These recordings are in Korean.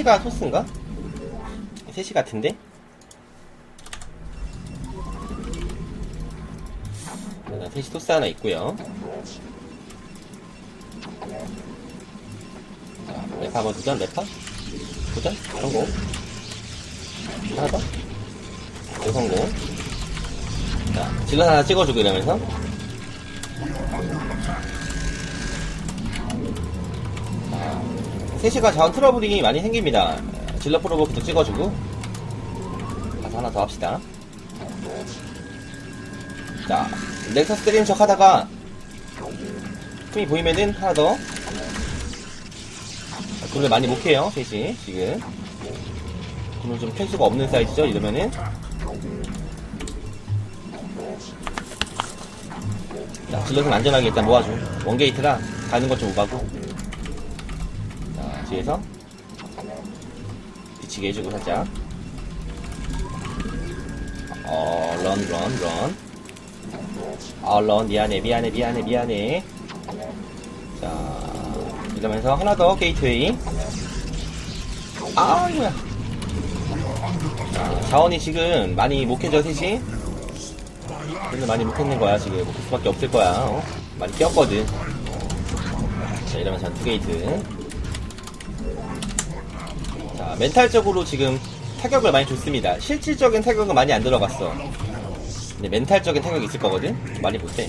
셋시가 토스인가? 셋시 같은데? 셋시 토스 하나 있고요 자, 레파 한번 도전, 레파? 도전? 성공 하나 더? 또 성공 자, 질러 하나 찍어주고 이러면서 셋시가 자원 트러블이 많이 생깁니다. 질러 프로보크도 찍어주고 가서 하나 더 합시다. 자, 넥서스 때리는 척 하다가 틈이 보이면은 하나 더 돈을 많이 못 캐요, 셋이 지금 돈을 좀캘 수가 없는 사이즈죠, 이러면은 자, 질럿은 안전하게 일단 모아줘. 원게이트라 가는 것 좀 오가고 자, 뒤에서 비치게 해주고 살짝. 어, 런, 런, 런. 어, 런, 미안해, 미안해, 미안해, 미안해. 자, 이러면서 하나 더 게이트웨이. 아, 이거야. 자, 자원이 지금 많이 못해져, 셋이. 근데 많이 못했는 거야, 지금. 못할 수밖에 없을 거야. 어? 많이 끼었거든. 자, 이러면서 한두 게이트. 자, 멘탈적으로 지금 타격을 많이 줬습니다. 실질적인 타격은 많이 안 들어갔어. 근데 멘탈적인 타격이 있을 거거든? 많이 못해.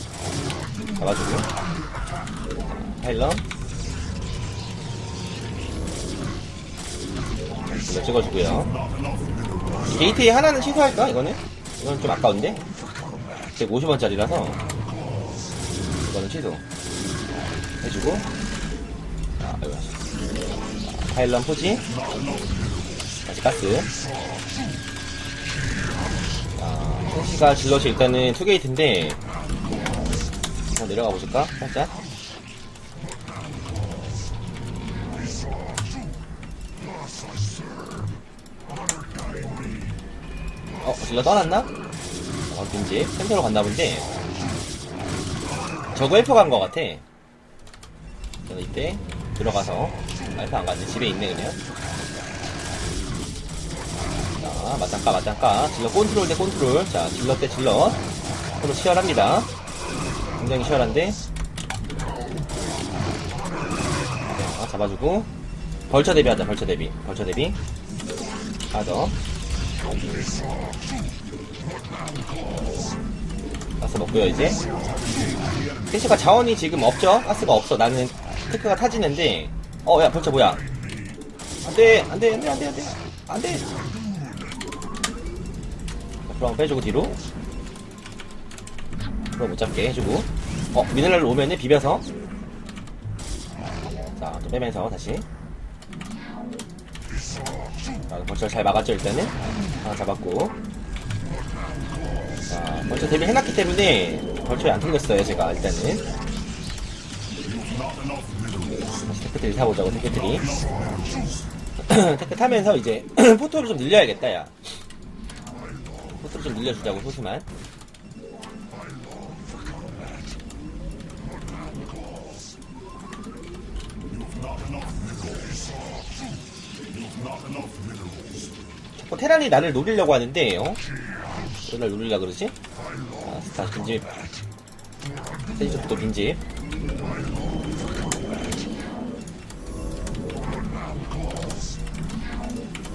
잡아주고. 자, 파일럿. 이거 찍어주고요. 게이트에 하나는 취소할까, 이거는? 이건 좀 아까운데? 150원짜리라서. 이거는 취소. 해주고. 자, 아이고. 자, 파일럿 포지. 다시 가스. 자, 펜시가 질럿이 일단은 투게이트인데, 한번 내려가 보실까? 살짝. 어, 질럿 떠났나? 어, 빈집. 센터로 갔나 본데, 저거 헬퍼 간 거 같아. 저는 이때 들어가서, 알파 안 갔네. 집에 있네, 그냥. 자, 맞짱까, 맞짱까. 질럿 컨트롤 대 컨트롤. 자, 질럿 대 질럿. 서로 치열합니다. 굉장히 치열한데. 자, 잡아주고. 벌처 대비하자, 벌처 대비. 벌처 대비. 하나 더. 가스 먹고요, 이제. 캐시가 자원이 지금 없죠? 가스가 없어. 나는 테크가 타지는데. 어, 야, 벌처 뭐야? 안 돼, 안 돼, 안 돼, 안 돼, 안 돼. 안 돼. 한번 빼주고 뒤로. 앞으로 못 잡게 해주고. 어 미네랄로 오면은 비벼서. 자또 빼면서 다시. 자 벌써 잘 막았죠 일단은? 하나 잡았고. 자 벌써 데뷔 해놨기 때문에 벌초에 안 털렸어요 제가 일단은. 다시 테크트리 사보자고 테크트리. 테크 타면서 이제 포토를 좀 늘려야겠다 야 포트를 좀 늘려주자고 소수만 자꾸 테란이 나를 노리려고 하는데 어? 왜날 노리려 그러지? 아, 스타 빈집 세지적도 빈집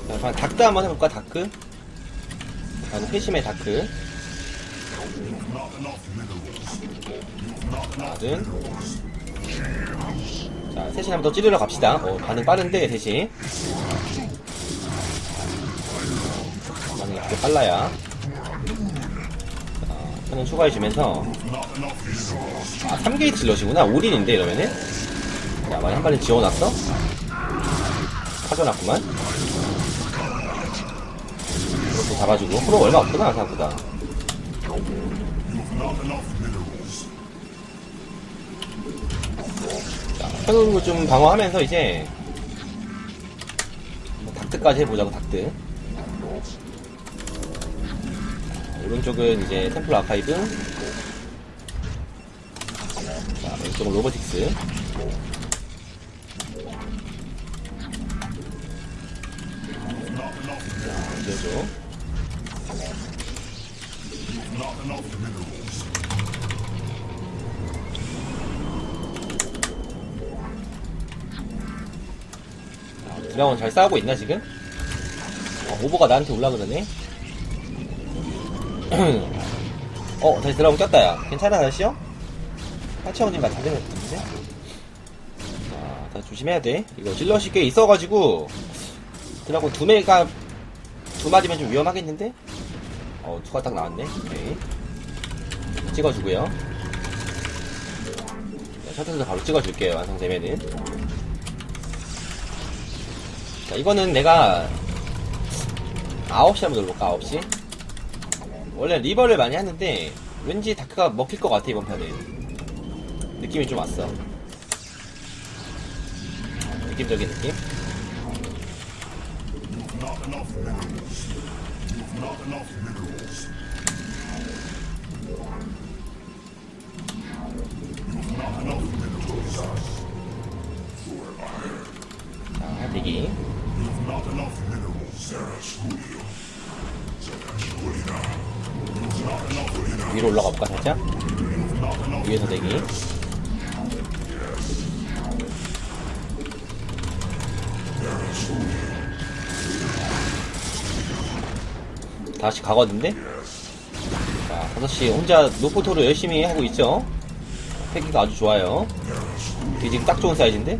자, 다크 한번 해볼까 다크? 다음 회심의 다크. 아든 자 셋이 한번 더 찌르러 갑시다. 어, 반응 빠른데 셋이 반응이 그렇게 빨라야. 자 하는 추가해주면서. 아 3게이트 질러시구나. 올인인데 이러면은? 야 많이 한 발에 지워놨어? 파져놨구만 프로 잡아주고. 프로 얼마 없구나 생각보다. 자 태극을 좀 방어하면서 이제 뭐 닥트까지 해보자고 닥트. 오른쪽은 이제 템플 아카이브. 자 왼쪽은 로보틱스. 자 이 어줘 드라곤 잘 싸우고 있나 지금? 어, 오버가 나한테 올라 그러네. 어, 다시 드라곤 꼈다 야. 괜찮아 다시요? 하치 형님 같은데 같은데? 자, 다 조심해야 돼. 이거 질럿이 꽤 있어가지고 드라곤 두 매가 두 마리면 좀 위험하겠는데? 어, 투가 딱 나왔네. 오케이. 찍어주고요. 자, 셔틀도 바로 찍어줄게요. 완성되면은. 자, 이거는 내가 9시 한번 눌러볼까, 9시? 원래 리버를 많이 하는데, 왠지 다크가 먹힐 것 같아, 이번 판은. 느낌이 좀 왔어. 느낌적인 느낌? 자, 대기. 위로 올라가 볼까 살짝? 위에서 대기. 다시 가거든데? 자, 5시 혼자 노포토로 열심히 하고 있죠? 패기가 아주 좋아요. 이게 지금 딱 좋은 사이즈인데?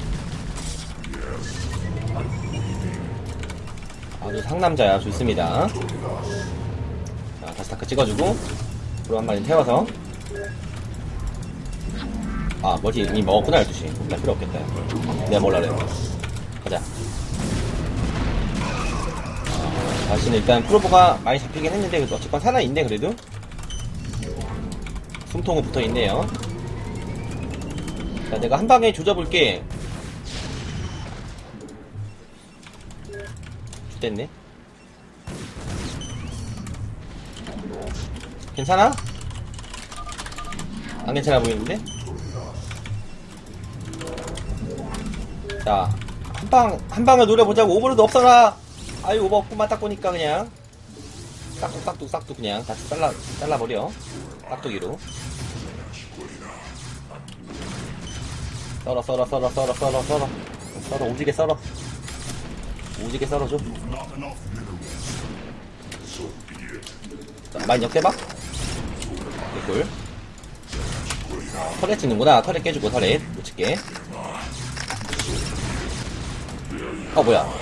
아주 상남자야 좋습니다. 자 다시 다크 찍어주고 브로 한 마리 태워서. 아 뭐지? 이미 먹었구나 12시. 나 필요 없겠다. 내가 몰라래 가자. 아, 다시는 일단 프로브가 많이 잡히긴 했는데 어쨌건 살아있네 그래도. 숨통은 붙어있네요 자 내가 한 방에 조져볼게 됐네. 괜찮아? 안 괜찮아 보이는데? 자, 한 방, 한 방을 노려보자고. 오버로드 없어라! 아유, 오버 없구만 딱 보니까 그냥. 싹둑, 싹둑, 싹둑 그냥 다 잘라, 잘라버려. 깍두기로. 썰어, 썰어, 썰어, 썰어, 썰어, 썰어. 썰어, 오지게 썰어. 오지게 썰어줘. 자, 많이 역대박. 개꿀. 어, 터렛 찍는구나. 터렛 깨주고, 터렛. 못 찍게. 어, 뭐야.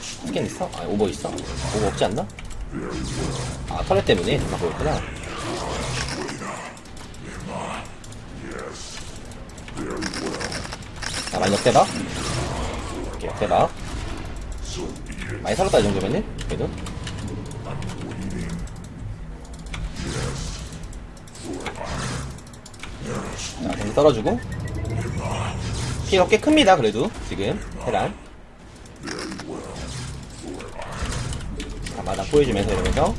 스캔 있어? 아, 오버 있어? 오버 없지 않나? 아, 터렛 때문에? 아, 그렇구나. 자, 많이 역대박. 이렇게 역대박. 많이 살았다 이 정도면은 그래도. 자 계속 떨어주고. 피해가 꽤 큽니다 그래도 지금 테란. 자 마당 보여주면서 이러면서.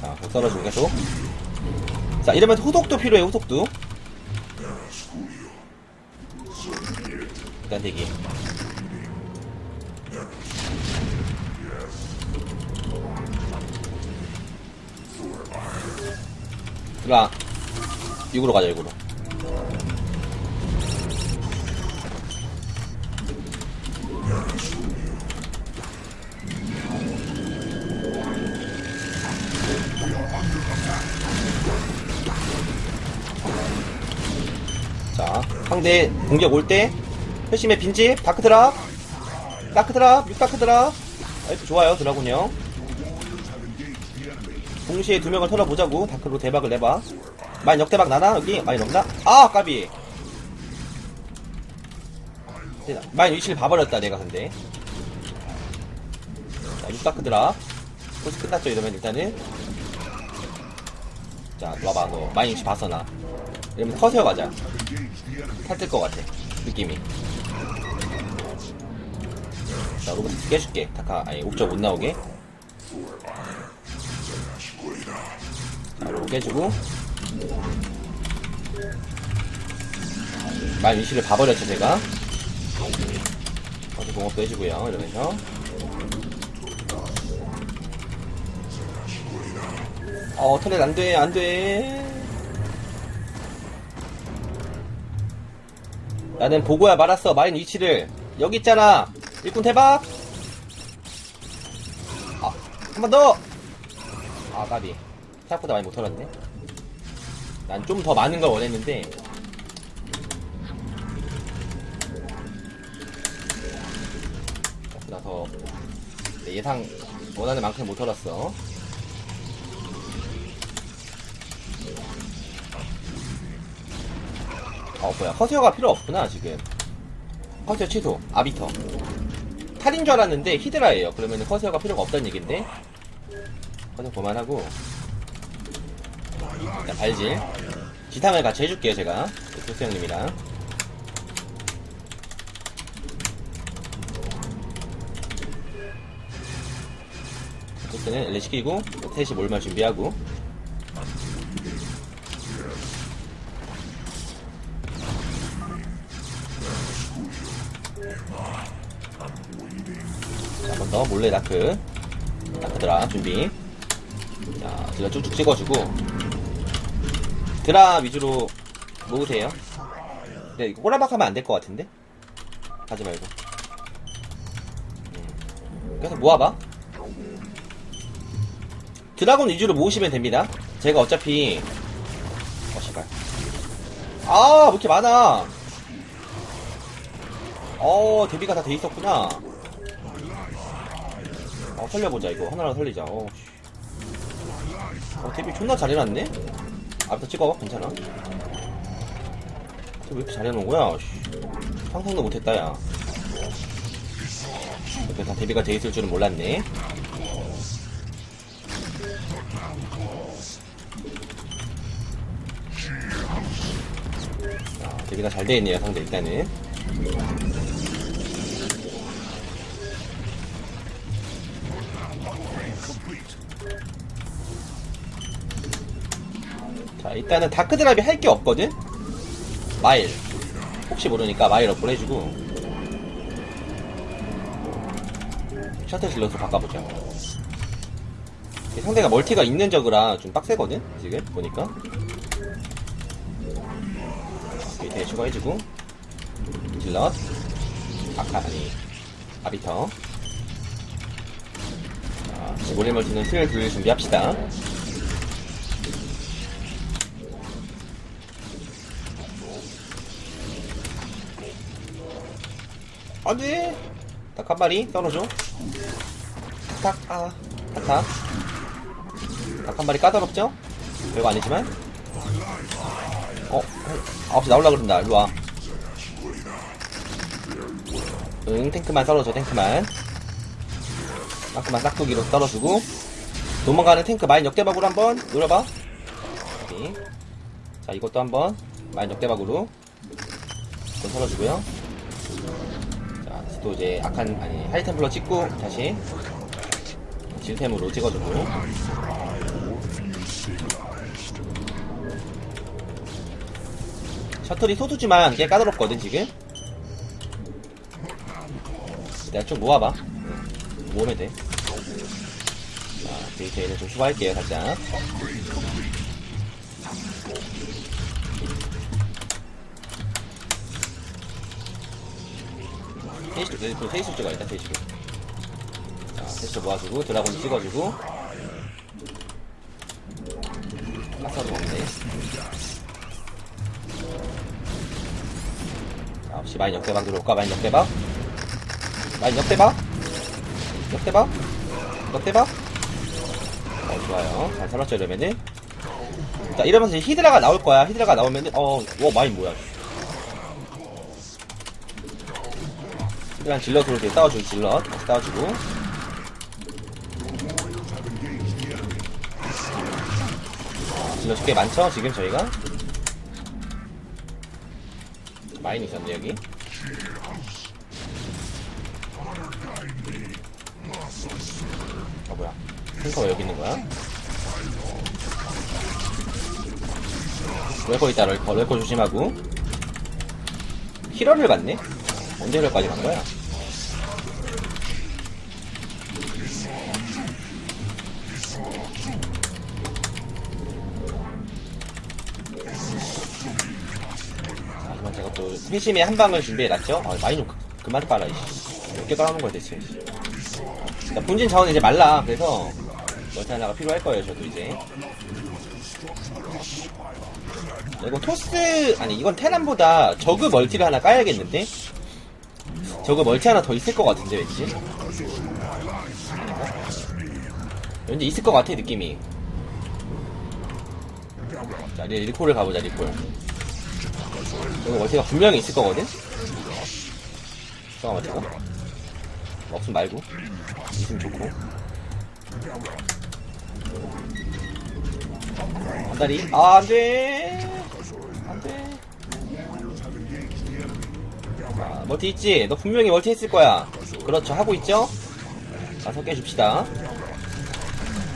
자 계속 떨어지고 계속 자 이러면서 후속도 필요해 후속도 일단 대기. 들어와. 6으로 가자, 6으로. 자, 상대 공격 올 때, 회심의 빈집, 다크드랍, 다크드랍, 6다크드랍. 아이고, 좋아요, 드라군요. 동시에 두 명을 털어보자고, 다크로 대박을 내봐. 많이 역대박 나나? 여기? 많이 넣나? 아, 까비! 많이 위치를 봐버렸다, 내가 근데. 자, 6다크드랍. 코스 끝났죠, 이러면 일단은. 자, 와봐, 너. 많이 혹시 봤어, 나. 이러면 커세어 가자. 탈 뜰 것 같아. 느낌이. 자, 로봇 깨줄게. 다카, 아니, 옵저 못 나오게. 자, 로봇 깨주고. 말 위시를 봐버렸죠, 제가. 어디 공업도 해주고요, 이러면서. 어, 터렛 안 돼, 안 돼. 나는 보고야 말았어, 마린 위치를. 여기 있잖아. 일꾼 대박! 아, 한 번 더! 아, 까비. 생각보다 많이 못 털었네. 난 좀 더 많은 걸 원했는데. 생각보다 더, 내 예상 원하는 만큼 못 털었어. 어 뭐야. 커세어가 필요 없구나 지금. 커세어 취소. 아비터. 탈인 줄 알았는데 히드라예요. 그러면 커세어가 필요가 없다는 얘긴데. 커세어 그만하고. 일단 발질. 지탕을 같이 해줄게요 제가. 토스 형님이랑. 토스는 엘레 시키고 셋이 몰말 준비하고 몰래 다크. 다크 드라 준비. 자 드라 쭉쭉 찍어주고. 드라 위주로 모으세요. 근데 이거 꼬라박 하면 안 될 것 같은데? 하지 말고. 음. 계속 모아봐. 드라곤 위주로 모으시면 됩니다. 제가 어차피 어 씨발. 아 왜 이렇게 많아? 어 데뷔가 다 돼 있었구나 어, 살려보자, 이거. 하나라도 살리자. 어, 씨. 어, 데뷔 존나 잘해놨네? 앞부터 찍어. 괜찮아. 쟤왜 이렇게 잘해놓은 거야? 씨. 상상도 못했다, 야. 이렇게 다 데뷔가 돼 있을 줄은 몰랐네. 자, 데뷔가 잘 돼 있네요, 상대 일단은. 자, 일단은 다크드랍이 할 게 없거든? 마일. 혹시 모르니까 마일 업글 해주고. 셔틀 질러서 바꿔보자. 상대가 멀티가 있는 적이라 좀 빡세거든? 지금? 보니까. 밑에 추가해주고. 질럿. 아카, 아니. 아비터. 자, 모래 멀티는 슬 돌릴 준비합시다. 안돼 닭한 마리 떨어져. 닭닭 닭한 마리 까다롭죠? 별거 아니지만. 어? 9시 나올라 그런다. 일로와. 응 탱크만 떨어져 탱크만. 탱크만 싹두기로 떨어주고. 도망가는 탱크 마인 역대박으로 한번 노려봐. 여기. 자 이것도 한번 마인 역대박으로. 좀 털어주고요 또 이제 악한, 아니, 하이템플러 찍고, 다시. 질템으로 찍어주고. 셔틀이 소수지만 꽤 까다롭거든, 지금. 내가 좀 모아봐. 응, 모으면 돼. 자, 데이터에는 좀 추가할게요, 살짝. 페이스, 네, 그 페이스 찍어야 겠다 페이스. 자, 페이스 모아주고, 드라곤 찍어주고. 아싸도 없네. 자, 혹시 마인 역대박 들어올까? 마인 역대박? 마인 역대박? 역대박? 역대박? 어, 좋아요. 잘 살았죠, 이러면은. 자, 이러면서 히드라가 나올 거야. 히드라가 나오면은, 어, 와, 마인 뭐야. 그냥 질럿으로 이렇게. 싸워주고 질럿. 다시 싸워주고. 질러 꽤 많죠 지금 저희가? 마인 있었네 여기. 아 뭐야. 탱커 왜 여기 있는 거야? 럴거 있다 럴거 럴거 조심하고. 힐러를 봤네? 언제 럴까지 간 거야? 하지만 제가 또 회심의 한 방을 준비해놨죠? 아, 많이 좀 그- 그만 빨아, 이씨. 몇개 깔아놓은 거야, 대체. 자, 본진 자원은 이제 말라. 그래서, 멀티 하나가 필요할 거예요, 저도 이제. 이거 토스, 아니, 이건 테란보다 저그 멀티를 하나 까야겠는데? 저그 멀티 하나 더 있을 것 같은데, 왠지? 왠지 있을 것 같아, 느낌이. 자, 리콜을 가보자, 리콜. 여기 멀티가 분명히 있을 거거든? 잠깐만, 잠깐. 없으면 말고. 있으면 좋고. 한 다리. 아, 안 돼! 안 돼. 자, 멀티 있지? 너 분명히 멀티 했을 거야. 그렇죠. 하고 있죠? 가서 깨줍시다.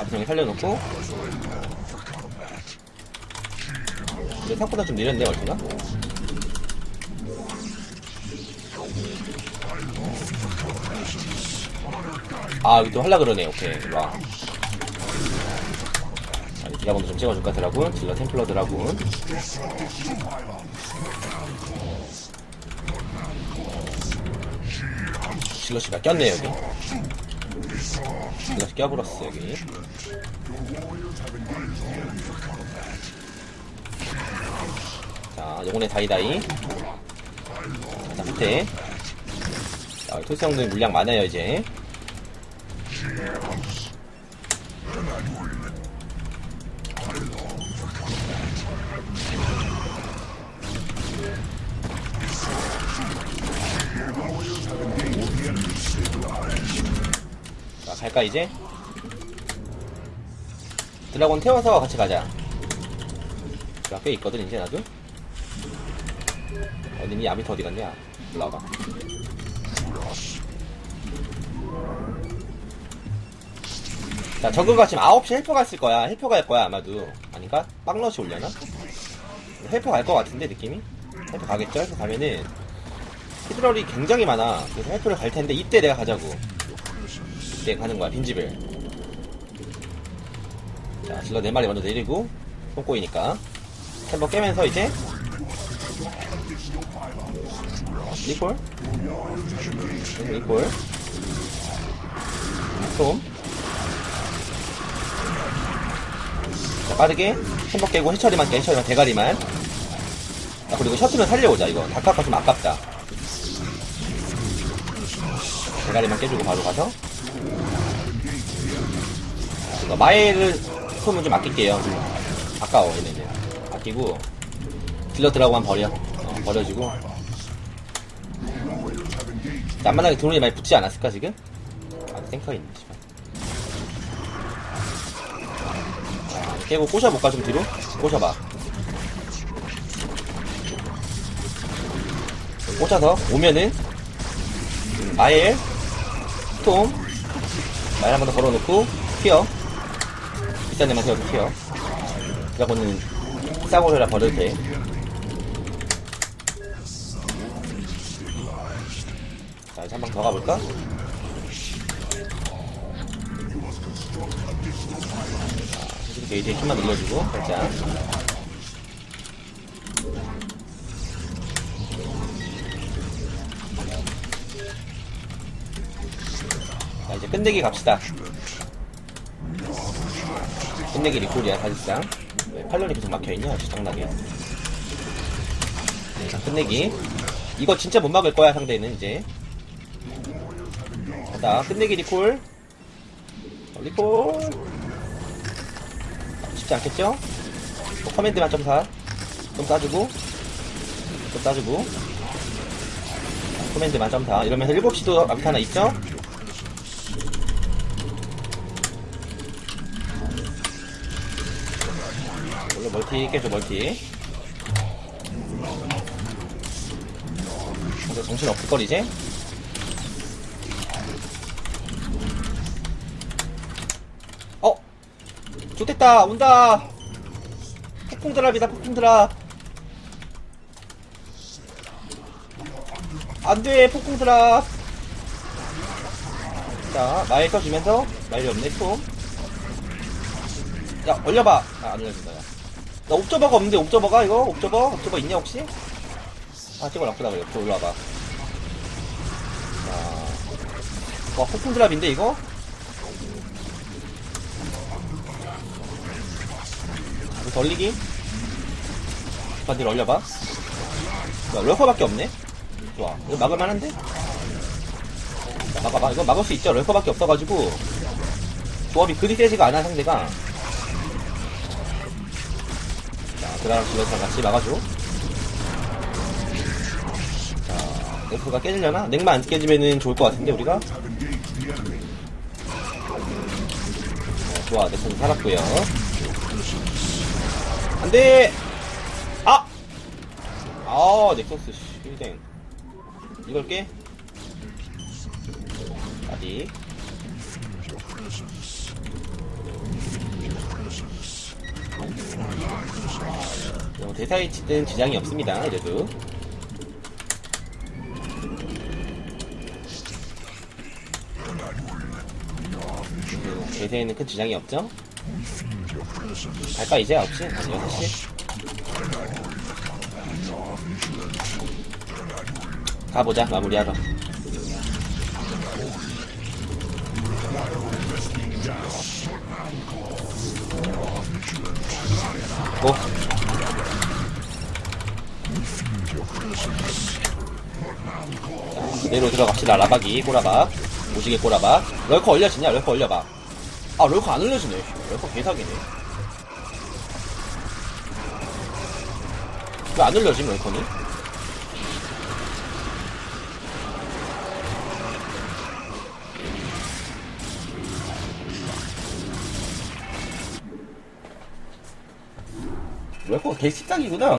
앞으로 살려놓고. 근데 생각보다 좀 느렸네, 멀티가. 아, 여기 또 할라 그러네. 오케이. 와. 아니, 디아몬드 좀 찍어줄까, 드라군? 딜러 템플러 드라군. 실러시가 꼈네, 여기. 실러시 껴버렸어, 여기. 자, 요번에 다이다이. 자, 밑에. 자, 토스 형들 물량 많아요, 이제. 갈까, 이제? 드라곤 태워서 같이 가자. 자, 꽤 있거든, 이제 나도. 어디니? 아비터 어디 갔냐? 올라와봐. 자, 저그가 지금 9시 헬퍼 갔을 거야. 헬퍼 갈 거야, 아마도. 아닌가? 빵러시 올려나? 헬퍼 갈 거 같은데, 느낌이? 헬퍼 가겠죠? 헬퍼 가면은, 히드럴이 굉장히 많아. 그래서 헬퍼를 갈 텐데, 이때 내가 가자고. 이때 가는 거야, 빈집을. 자, 질러 4마리 먼저 내리고, 똥꼬이니까. 템버 깨면서 이제, 리콜? 리콜. 톰. 자, 빠르게 햄버 깨고 해처리만 깨, 해처리만 대가리만. 아, 그리고 셔틀은 살려오자, 이거. 다카가 좀 아깝다. 대가리만 깨주고 바로 가서. 이거 마일을 솜은 좀 아낄게요. 좀 아까워, 얘네는. 아끼고, 딜러 들어가고 버려. 어, 버려주고. 남만하게 드론이 많이 붙지 않았을까, 지금? 아, 탱커 있네, 씨발. 깨고 꼬셔볼까 좀 뒤로? 꼬셔봐 꽂아서 오면은 아예 톰 마일 한번 더 걸어놓고 튀어. 데만 세워서 튀어. 드라곤은 싸고려라 버려도 돼. 자, 이제 한 방 더 가볼까? 이렇게 이제 힘만 눌러주고 살짝 끝내기 갑시다 끝내기 리콜이야 사실상 왜 팔론이 계속 막혀있냐 네, 자 끝내기 이거 진짜 못 막을 거야 상대는 이제 자 끝내기 리콜 어, 리콜 쉽지 않겠죠? 뭐 커맨드만 좀 사. 좀 따주고. 좀 따주고. 커맨드만 좀 사. 이러면서 7시도 앞에 하나 있죠? 멀티 깨줘 멀티 근데 정신 없을 걸 이제? 어! 좋됐다 온다 폭풍 드랍이다 폭풍 드랍 안돼 폭풍 드랍 자 마일 써주면서 마일이 없네 총 야, 올려봐. 아, 안 올려준다, 야. 나 옵저버가 없는데, 옵저버가, 이거? 옵저버? 옵저버 있냐, 혹시? 아, 찍어 놨구나, 그래. 옆으로 올라와봐. 자. 와, 폭풍 드랍인데, 이거? 이거 돌리기? 반대로 올려봐. 야, 럴커밖에 없네? 좋아. 이거 막을만한데? 자, 막아봐. 이거 막을 수 있죠? 럴커밖에 없어가지고. 조합이 그리 세지가 않아, 상대가. 자, 그다음 지원상 같이 막아줘. 자, 넥프가 깨지려나? 넥만 안 깨지면은 좋을 것 같은데, 우리가? 어, 좋아, 넥프는 살았고요 안 돼! 아! 아, 넥서스, 힐댕. 이걸 깨? 아직. 어, 대사에 든 지장이 없습니다. 이래도. 음, 대세에는 큰 지장이 없죠? 갈까 이제 9시? 아니 6시? 가보자 마무리하러 고. 그대로 들어갑시다 라박이. 꼬라박. 오지게 꼬라박. 럴커 올려지냐? 럴커 올려봐. 아 럴커 안 올려지네. 럴커 개사기네. 왜 안 올려지 럴커니? 럴커가 개 식상이구나